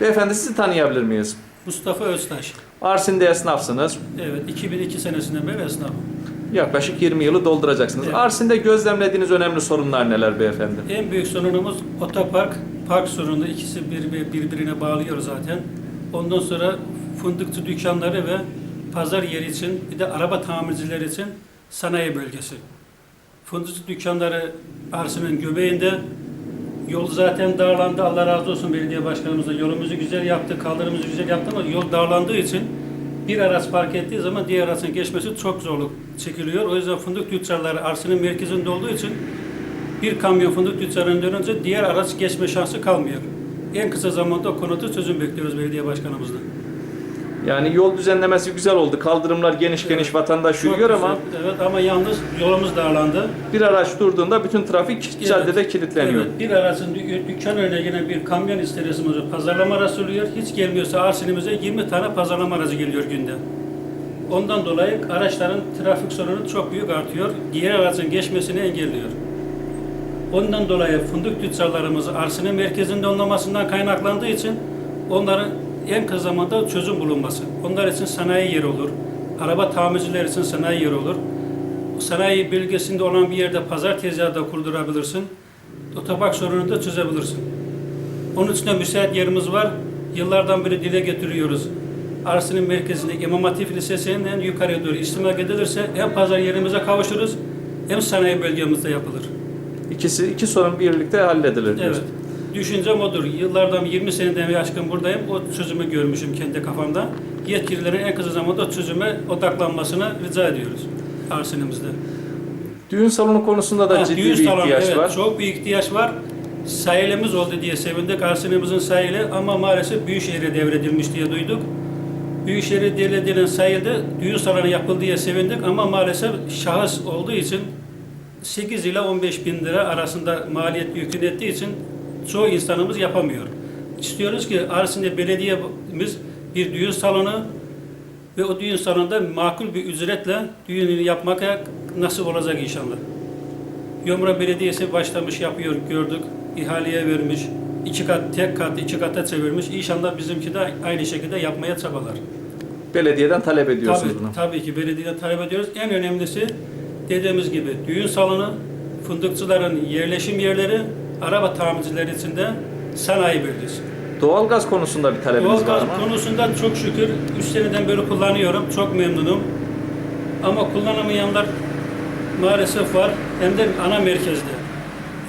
Beyefendi sizi tanıyabilir miyiz? Mustafa Öztaş. Arsin'de esnafsınız. Evet, 2002 senesinden beri esnafım. Yaklaşık 20 yılı dolduracaksınız. Evet. Arsin'de gözlemlediğiniz önemli sorunlar neler beyefendi? En büyük sorunumuz otopark, park sorunu. İkisi bir- birbirine bağlıyor zaten. Ondan sonra fındıkçı dükkanları ve pazar yeri için, bir de araba tamircileri için sanayi bölgesi. Fındıkçı dükkanları Arsin'in göbeğinde. Yol zaten darlandı. Allah razı olsun belediye başkanımıza. Yolumuzu güzel yaptı, kaldırımımızı güzel yaptı ama yol darlandığı için bir araç park ettiği zaman diğer aracın geçmesi çok zorluk çekiliyor. O yüzden fındık tüccarları Arsin'in merkezinde olduğu için bir kamyon fındık tüccarının dönünce diğer araç geçme şansı kalmıyor. En kısa zamanda o konuda çözüm bekliyoruz belediye başkanımızdan. Yani yol düzenlemesi güzel oldu. Kaldırımlar geniş geniş vatandaş Çok yürüyor ama güzel. Evet ama yalnız yolumuz darlandı. bir araç durduğunda bütün trafik Evet. caddede kilitleniyor. Evet, bir aracın dü- dükkan önüne gelen bir kamyon isteresimiz pazarlama arası oluyor. Hiç gelmiyorsa Arsin'imize 20 tane pazarlama aracı geliyor günde. Ondan dolayı araçların trafik sorunu çok büyük artıyor. Diğer aracın geçmesini engelliyor. Ondan dolayı fındık tüccarlarımız Arsin'in merkezinde olmamasından kaynaklandığı için onların en kısa zamanda çözüm bulunması. Onlar için sanayi yeri olur. Araba tamirciler için sanayi yeri olur. Sanayi bölgesinde olan bir yerde pazar tezgahı da kurdurabilirsin. Otopark sorununu da çözebilirsin. Onun için de müsait yerimiz var. Yıllardan beri dile getiriyoruz. Arsin'in merkezinde İmam Hatip Lisesi'nden yukarıya doğru istimak edilirse hem pazar yerimize kavuşuruz hem sanayi bölgemizde yapılır. İkisi iki sorun birlikte halledilir Evet. Düşüncem odur. Yıllardan 20 seneden aşkın buradayım. O çözümü görmüşüm kendi kafamda. Yetkililerin en kısa zamanda çözüme odaklanmasını rica ediyoruz Arsin'imizde. Düğün salonu konusunda da Ha, ciddi bir salonu, ihtiyaç evet, var. Çok büyük ihtiyaç var. Sahilimiz oldu diye sevindik. Arsinimizin sahili ama maalesef Büyükşehir'e devredilmiş diye duyduk. Büyükşehir'e devredilen sahilde düğün salonu yapıldı diye sevindik ama maalesef şahıs olduğu için 8 ile 15 bin lira arasında maliyet yükün ettiği için çoğu insanımız yapamıyor. İstiyoruz ki Arsin'de belediyemiz bir düğün salonu ve o düğün salonunda makul bir ücretle düğününü yapmak nasip olacak inşallah. Yomra Belediyesi başlamış yapıyor gördük. İhaleye vermiş. iki kat, tek kat, iki kata çevirmiş. İnşallah bizimki de aynı şekilde yapmaya çabalar. Belediyeden talep ediyorsunuz Tabii, bunu. tabii ki belediyeden talep ediyoruz. En önemlisi dediğimiz gibi düğün salonu, fındıkçıların yerleşim yerleri, araba tamircileri için de sanayi bölgesi. Doğalgaz konusunda bir talebiniz var Doğalgaz mı? konusunda çok şükür 3 seneden beri kullanıyorum. Çok memnunum. Ama kullanamayanlar maalesef var. Hem de ana merkezde.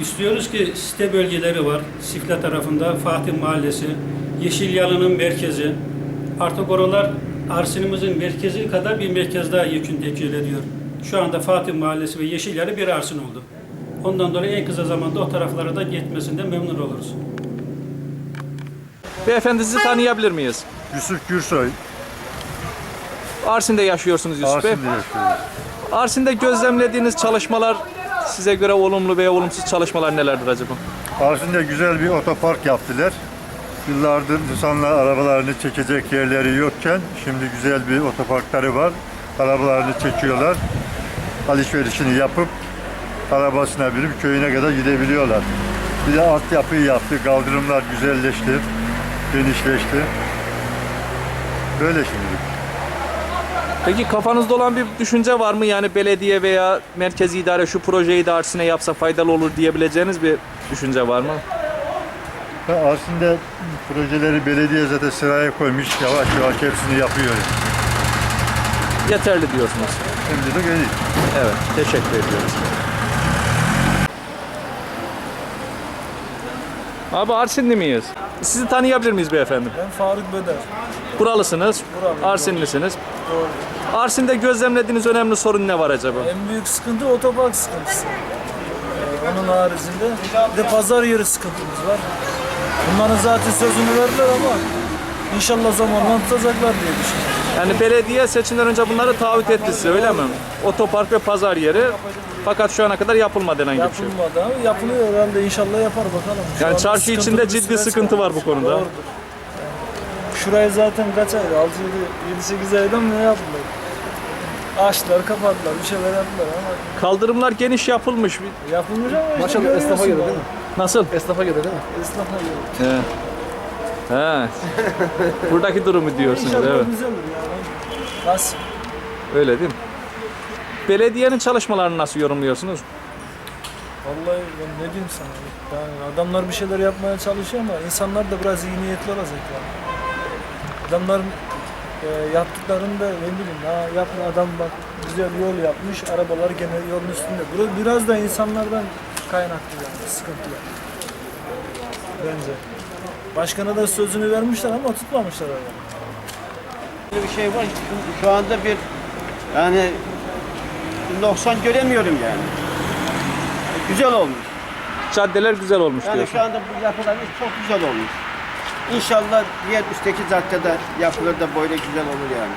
İstiyoruz ki site bölgeleri var. Sifle tarafında Fatih Mahallesi, Yeşilyalı'nın merkezi. Artık oralar Arsin'imizin merkezi kadar bir merkez daha yükün teşkil ediyor. Şu anda Fatih Mahallesi ve Yeşilyalı bir Arsin oldu. Ondan dolayı en kısa zamanda o taraflara da gitmesinden memnun oluruz. Beyefendi sizi tanıyabilir miyiz? Yusuf Gürsoy, Arsin'de yaşıyorsunuz Yusuf Bey. Arsin'de yaşıyoruz. Arsin'de gözlemlediğiniz çalışmalar size göre olumlu veya olumsuz çalışmalar nelerdir acaba? Arsin'de güzel bir otopark yaptılar. Yıllardır insanlar arabalarını çekecek yerleri yokken şimdi güzel bir otoparkları var. Arabalarını çekiyorlar. Alışverişini yapıp arabasına binip köyüne kadar gidebiliyorlar. Bir de altyapıyı yaptı. Kaldırımlar güzelleşti. Genişleşti. Böyle şimdi. Peki kafanızda olan bir düşünce var mı? Yani belediye veya merkezi idare şu projeyi de Arsin'e yapsa faydalı olur diyebileceğiniz bir düşünce var mı? Ha, Arsin'de projeleri belediye zaten sıraya koymuş. Yavaş yavaş hepsini yapıyor. Yeterli diyorsunuz. Şimdi de iyi. Evet, teşekkür ediyoruz. Abi Arsinli miyiz? Sizi tanıyabilir miyiz beyefendi? Ben Faruk Böder. Buralısınız, Buralıyım. Arsinlisiniz. Doğru. Arsin'de gözlemlediğiniz önemli sorun ne var acaba? En büyük sıkıntı otopark sıkıntısı. Ee, onun haricinde bir de pazar yeri sıkıntımız var. Bunların zaten sözünü verdiler ama inşallah zamanla tutacaklar diye düşünüyorum. Yani belediye seçimden önce bunları taahhüt etti size öyle mi? Otopark ve pazar yeri. Fakat şu ana kadar yapılmadı herhangi bir şey. Yapılmadı ama yapılıyor herhalde inşallah yapar bakalım. Şu Yani anda çarşı sıkıntılı içinde bir ciddi süreç sıkıntı var bu konuda. Doğrudur. Şurayı zaten kaç ayda? 6 7 8 ayda mı ne yaptılar? Açtılar, kapattılar, bir şeyler yaptılar ama Kaldırımlar geniş yapılmış. yapılmış ama işte Maşallah esnafa görüyorsun göre değil mi? Nasıl? Esnafa göre değil mi? Esnafa göre. Evet. He. Buradaki durumu diyorsunuz İnşallah evet. güzel olur yani. Nasıl? Öyle değil mi? Belediyenin çalışmalarını nasıl yorumluyorsunuz? Vallahi ben ne diyeyim sana? Yani adamlar bir şeyler yapmaya çalışıyor ama insanlar da biraz iyi niyetli olacak yani. Adamların e, yaptıklarını da ne bileyim ha yapma adam bak güzel yol yapmış arabalar gene yolun üstünde. Biraz, biraz da insanlardan kaynaklı yani sıkıntı yani. Bence. Başkana da sözünü vermişler ama tutmamışlar öyle. Böyle bir şey var. Şu- Şu anda bir yani noksan göremiyorum yani. Güzel olmuş. Caddeler güzel olmuş Yani diyorsun. şu anda bu yapılarımız çok güzel olmuş. İnşallah diğer üstteki caddede yapılır da böyle güzel olur yani.